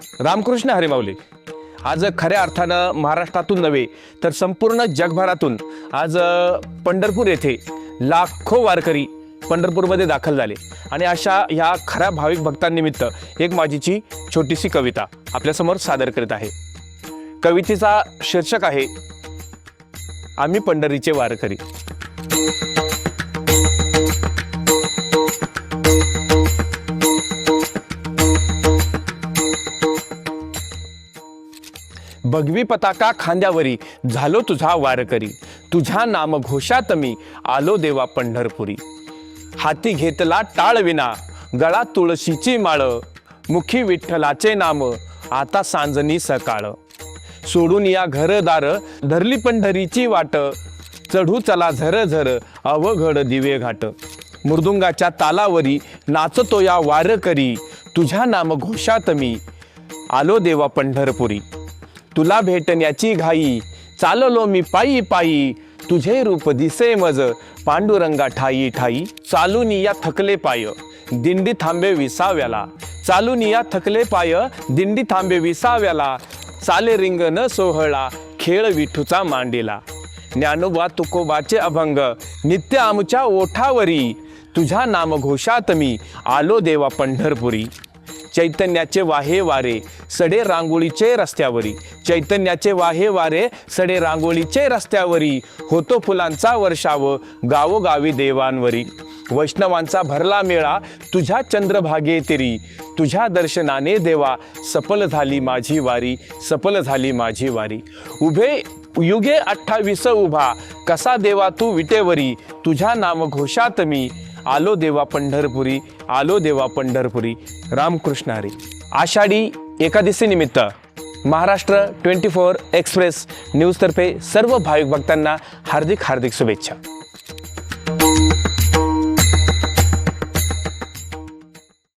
रामकृष्ण हरिमावले आज खऱ्या अर्थानं महाराष्ट्रातून नव्हे तर संपूर्ण जगभरातून आज पंढरपूर येथे लाखो वारकरी पंढरपूरमध्ये दाखल झाले. आणि अशा ह्या खऱ्या भाविक भक्तांनिमित्त एक माझीची छोटीशी कविता आपल्यासमोर सादर करीत आहे. कवितेचा शीर्षक आहे आम्ही पंढरीचे वारकरी. भगवी पताका खांद्यावरी. झालो तुझा वारकरी. तुझ्या नाम घोषात मी आलो देवा पंढरपुरी. हाती घेतला टाळविना गळा तुळशीची माळ. मुखी विठ्ठलाचे नाम. आता सांजनी सकाळ. सोडून या घरदार. धरली पंढरीची वाट. चढू चला झर झर. अवघड दिवे घाट. मृदुंगाच्या तालावरी. नाचतो या वारकरी. तुझ्या नाम घोषात मी आलो देवा पंढरपुरी. तुला भेटण्याची घाई. चाललो मी पायी पायी. तुझे रूप दिसे मज. पांडुरंगा ठाई ठाई. चालून या थकले पाय. दिंडी थांबे विसाव्याला. चालून या थकले पाय. दिंडी थांबे विसाव्याला. चाले रिंग न सोहळा. खेळ विठूचा मांडीला. ज्ञानोबा तुकोबाचे अभंग. नित्य आमच्या ओठावरी. तुझ्या नामघोषात मी. आलो देवा पंढरपुरी. चैतन्याचे वाहे वारे सडे रांगोळीचे रस्त्यावरी. चैतन्याचे वाहे वारे सडे रांगोळीचे रस्त्यावरी. होतो फुलांचा वर्षाव गावोगावी देवांवरी. वैष्णवांचा भरला मेळा तुझ्या चंद्रभागे तेरी. तुझ्या दर्शनाने देवा सफल झाली माझी वारी सफल झाली माझी वारी. उभे युगे अठ्ठावीस उभा कसा देवा तू विटेवरी. तुझ्या नाम घोषात मी आलो देवा पंढरपुरी आलो देवा पंढरपुरी. रामकृष्ण हरी. आषाढी एकादशीनिमित्त महाराष्ट्र ट्वेंटी फोर एक्सप्रेस न्यूजतर्फे सर्व भाविक भक्तांना हार्दिक हार्दिक शुभेच्छा.